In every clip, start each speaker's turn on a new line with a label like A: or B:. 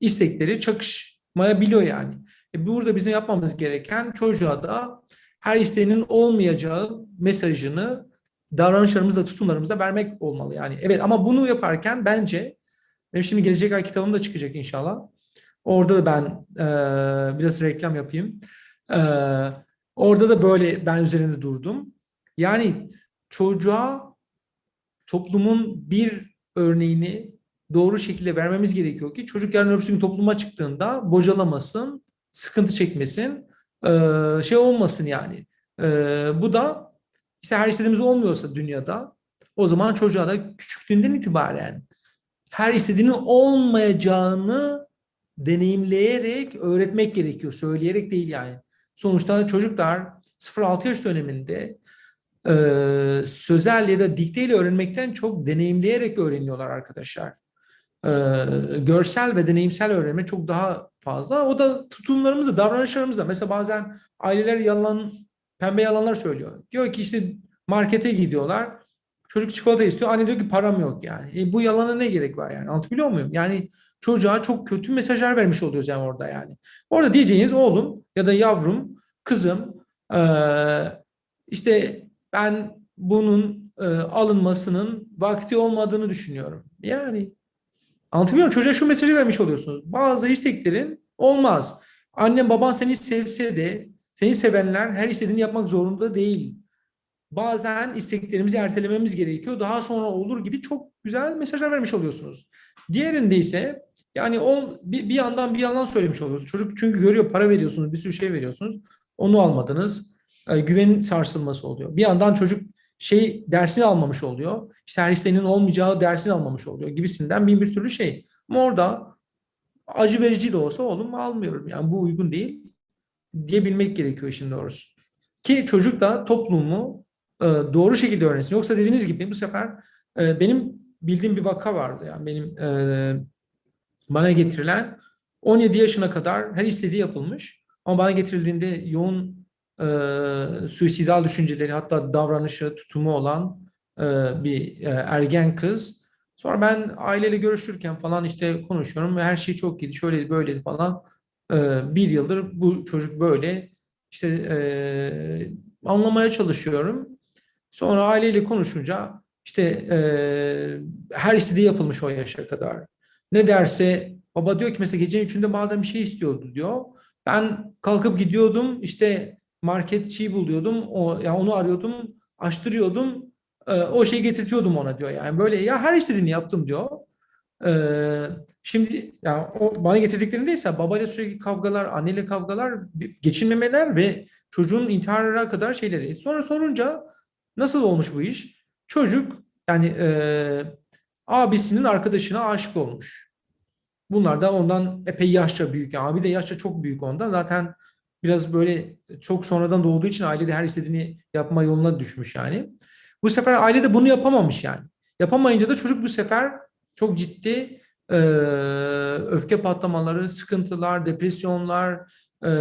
A: istekleri çakışmayabiliyor yani. E burada bizim yapmamız gereken çocuğa da her isteğinin olmayacağı mesajını davranışlarımızda, tutumlarımızda vermek olmalı. Yani evet ama bunu yaparken bence benim şimdi gelecek ay kitabım da çıkacak inşallah. Orada da ben e, biraz reklam yapayım. E, orada da böyle ben üzerinde durdum. Yani çocuğa toplumun bir örneğini doğru şekilde vermemiz gerekiyor ki çocuk yarın öbür gün topluma çıktığında bocalamasın, sıkıntı çekmesin, şey olmasın yani. Bu da işte her istediğimiz olmuyorsa dünyada o zaman çocuğa da küçüklüğünden itibaren her istediğinin olmayacağını deneyimleyerek öğretmek gerekiyor. Söyleyerek değil yani. Sonuçta çocuklar 0-6 yaş döneminde sözel ya da dikteyle öğrenmekten çok deneyimleyerek öğreniyorlar arkadaşlar. E, görsel ve deneyimsel öğrenme çok daha fazla. O da tutumlarımızda, davranışlarımızda. Mesela bazen aileler yalan, pembe yalanlar söylüyor. Diyor ki işte markete gidiyorlar. Çocuk çikolata istiyor. Anne diyor ki param yok yani. E, bu yalana ne gerek var yani? Anlatabiliyor muyum? Yani çocuğa çok kötü mesajlar vermiş oluyoruz yani orada yani. Orada diyeceğiniz oğlum ya da yavrum, kızım e, işte ben bunun e, alınmasının vakti olmadığını düşünüyorum. Yani anlatabiliyor muyum? Çocuğa şu mesajı vermiş oluyorsunuz. Bazı isteklerin olmaz. Annen baban seni sevse de seni sevenler her istediğini yapmak zorunda değil. Bazen isteklerimizi ertelememiz gerekiyor. Daha sonra olur gibi çok güzel mesajlar vermiş oluyorsunuz. Diğerinde ise yani o bir, bir yandan bir yandan söylemiş oluyorsunuz. Çocuk çünkü görüyor para veriyorsunuz, bir sürü şey veriyorsunuz. Onu almadınız. E, güvenin sarsılması oluyor. Bir yandan çocuk şey dersini almamış oluyor. İşte olmayacağı dersini almamış oluyor gibisinden bin bir türlü şey. Ama orada acı verici de olsa oğlum almıyorum. Yani bu uygun değil diyebilmek gerekiyor işin doğrusu. Ki çocuk da toplumu e, doğru şekilde öğrensin. Yoksa dediğiniz gibi bu sefer e, benim bildiğim bir vaka vardı. Yani benim e, bana getirilen 17 yaşına kadar her istediği yapılmış. Ama bana getirildiğinde yoğun e, suisidal düşünceleri hatta davranışı, tutumu olan e, bir e, ergen kız. Sonra ben aileyle görüşürken falan işte konuşuyorum ve her şey çok iyiydi, şöyleydi, böyleydi falan. E, bir yıldır bu çocuk böyle işte e, anlamaya çalışıyorum. Sonra aileyle konuşunca işte e, her istediği yapılmış o yaşa kadar. Ne derse baba diyor ki mesela gecenin üçünde bazen bir şey istiyordu diyor. Ben kalkıp gidiyordum işte marketçiyi buluyordum. O, ya onu arıyordum, açtırıyordum. E, o şeyi getirtiyordum ona diyor. Yani böyle ya her istediğini yaptım diyor. E, şimdi yani o bana getirdiklerinde ise babayla sürekli kavgalar, anneyle kavgalar, geçinmemeler ve çocuğun intihara kadar şeyleri. Sonra sorunca nasıl olmuş bu iş? Çocuk yani e, abisinin arkadaşına aşık olmuş. Bunlar da ondan epey yaşça büyük. Abi de yaşça çok büyük ondan. Zaten biraz böyle çok sonradan doğduğu için ailede her istediğini yapma yoluna düşmüş yani. Bu sefer aile de bunu yapamamış yani. Yapamayınca da çocuk bu sefer çok ciddi e, öfke patlamaları, sıkıntılar, depresyonlar e,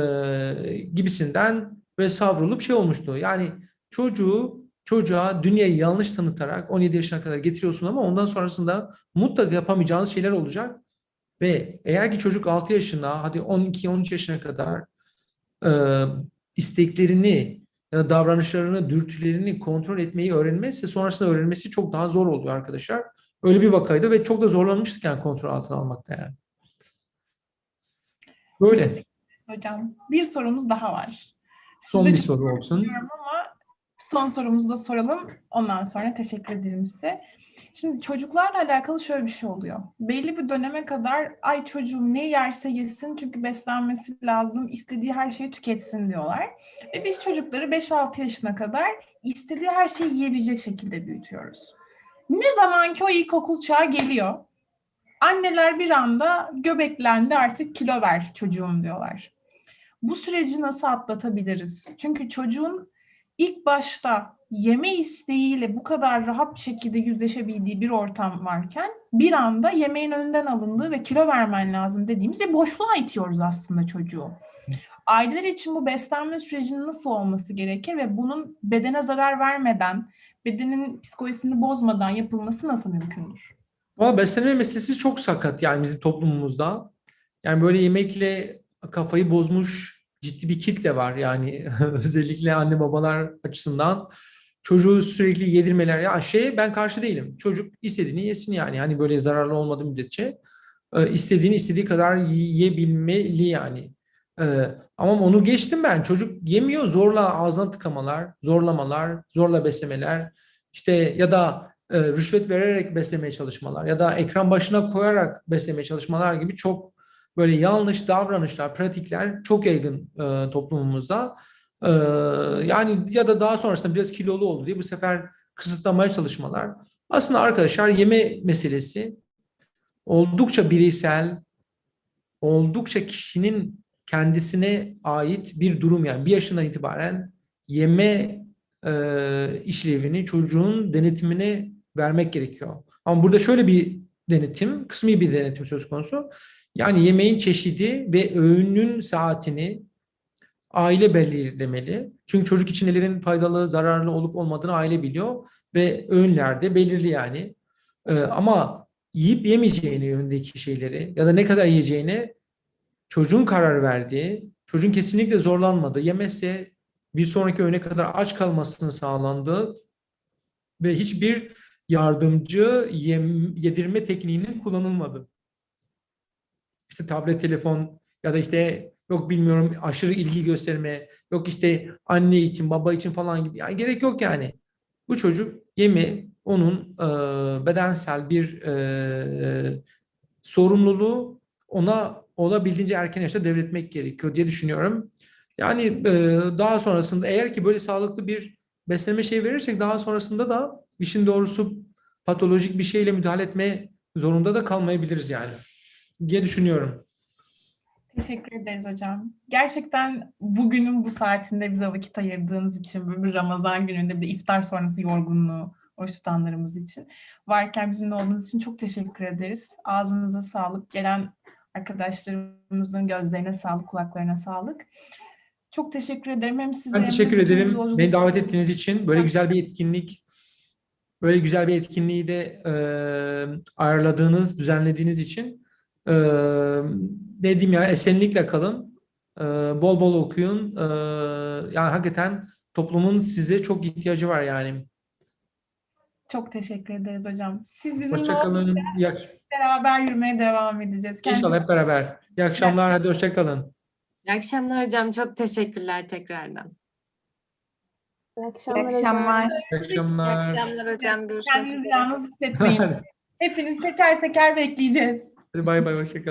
A: gibisinden ve savrulup şey olmuştu. Yani çocuğu çocuğa dünyayı yanlış tanıtarak 17 yaşına kadar getiriyorsun ama ondan sonrasında mutlaka yapamayacağınız şeyler olacak. Ve eğer ki çocuk 6 yaşına hadi 12-13 yaşına kadar e, isteklerini ya da davranışlarını, dürtülerini kontrol etmeyi öğrenmezse sonrasında öğrenmesi çok daha zor oluyor arkadaşlar. Öyle bir vakaydı ve çok da zorlanmıştık yani kontrol altına almakta yani. Böyle.
B: Hocam bir sorumuz daha var.
A: Son
B: Size
A: bir soru olsun.
B: Ama son sorumuzu da soralım. Ondan sonra teşekkür ederim size. Şimdi çocuklarla alakalı şöyle bir şey oluyor. Belli bir döneme kadar ay çocuğum ne yerse yesin çünkü beslenmesi lazım, istediği her şeyi tüketsin diyorlar. Ve biz çocukları 5-6 yaşına kadar istediği her şeyi yiyebilecek şekilde büyütüyoruz. Ne zaman ki o ilkokul çağı geliyor, anneler bir anda göbeklendi artık kilo ver çocuğum diyorlar. Bu süreci nasıl atlatabiliriz? Çünkü çocuğun ilk başta yeme isteğiyle bu kadar rahat bir şekilde yüzleşebildiği bir ortam varken bir anda yemeğin önünden alındığı ve kilo vermen lazım dediğimiz bir boşluğa itiyoruz aslında çocuğu. Aileler için bu beslenme sürecinin nasıl olması gerekir ve bunun bedene zarar vermeden, bedenin psikolojisini bozmadan yapılması nasıl mümkündür?
A: Valla beslenme meselesi çok sakat yani bizim toplumumuzda. Yani böyle yemekle kafayı bozmuş ciddi bir kitle var. Yani özellikle anne babalar açısından çocuğu sürekli yedirmeler. Ya şey ben karşı değilim. Çocuk istediğini yesin yani. Hani böyle zararlı olmadığı müddetçe e, istediğini istediği kadar yiyebilmeli yani. E, ama onu geçtim ben. Çocuk yemiyor zorla ağzına tıkamalar, zorlamalar, zorla beslemeler. İşte ya da e, rüşvet vererek beslemeye çalışmalar ya da ekran başına koyarak beslemeye çalışmalar gibi çok böyle yanlış davranışlar, pratikler çok yaygın e, toplumumuzda. E, yani ya da daha sonrasında biraz kilolu oldu diye bu sefer kısıtlamaya çalışmalar. Aslında arkadaşlar yeme meselesi oldukça bireysel, oldukça kişinin kendisine ait bir durum yani bir yaşından itibaren yeme e, işlevini çocuğun denetimine vermek gerekiyor. Ama burada şöyle bir denetim, kısmi bir denetim söz konusu. Yani yemeğin çeşidi ve öğünün saatini aile belirlemeli. Çünkü çocuk için nelerin faydalı, zararlı olup olmadığını aile biliyor ve öğünlerde belirli yani. Ee, ama yiyip yemeyeceğini yönündeki şeyleri ya da ne kadar yiyeceğine çocuğun karar verdiği, çocuğun kesinlikle zorlanmadığı, yemezse bir sonraki öğüne kadar aç kalmasının sağlandığı ve hiçbir yardımcı yem, yedirme tekniğinin kullanılmadığı. İşte tablet, telefon ya da işte yok bilmiyorum aşırı ilgi gösterme, yok işte anne için, baba için falan gibi. Yani gerek yok yani. Bu çocuk yemi onun e, bedensel bir e, sorumluluğu ona olabildiğince erken yaşta devretmek gerekiyor diye düşünüyorum. Yani e, daha sonrasında eğer ki böyle sağlıklı bir beslenme şey verirsek daha sonrasında da işin doğrusu patolojik bir şeyle müdahale etme zorunda da kalmayabiliriz yani diye düşünüyorum.
B: Teşekkür ederiz hocam. Gerçekten bugünün bu saatinde bize vakit ayırdığınız için, böyle bir Ramazan gününde bir de iftar sonrası yorgunluğu, oruç tutanlarımız için varken bizimle olduğunuz için çok teşekkür ederiz. Ağzınıza sağlık. Gelen arkadaşlarımızın gözlerine sağlık, kulaklarına sağlık. Çok teşekkür ederim. Hem size
A: Ben
B: hem
A: teşekkür ederim. Beni davet ettiğiniz için böyle güzel bir etkinlik böyle güzel bir etkinliği de e, ayarladığınız, düzenlediğiniz için e, ne diyeyim ya esenlikle kalın. E, bol bol okuyun. E, yani hakikaten toplumun size çok ihtiyacı var yani.
B: Çok teşekkür ederiz hocam. Siz bizimle
A: Hoşça
B: oldukça
A: kalın. İyi ak-
B: beraber yürümeye devam edeceğiz. Kendinize
A: İnşallah hep beraber. İyi akşamlar. Hadi hoşça kalın.
C: İyi akşamlar hocam. Çok teşekkürler tekrardan.
D: İyi
B: İyi
D: akşamlar. hocam.
B: akşamlar.
A: İyi
C: İyi
A: akşamlar.
C: akşamlar hocam. Görüşmek
B: Kendinizi
C: üzere.
B: yalnız hissetmeyin. Hepiniz teker teker bekleyeceğiz.
A: Hadi bay bay. Hoşça kalın.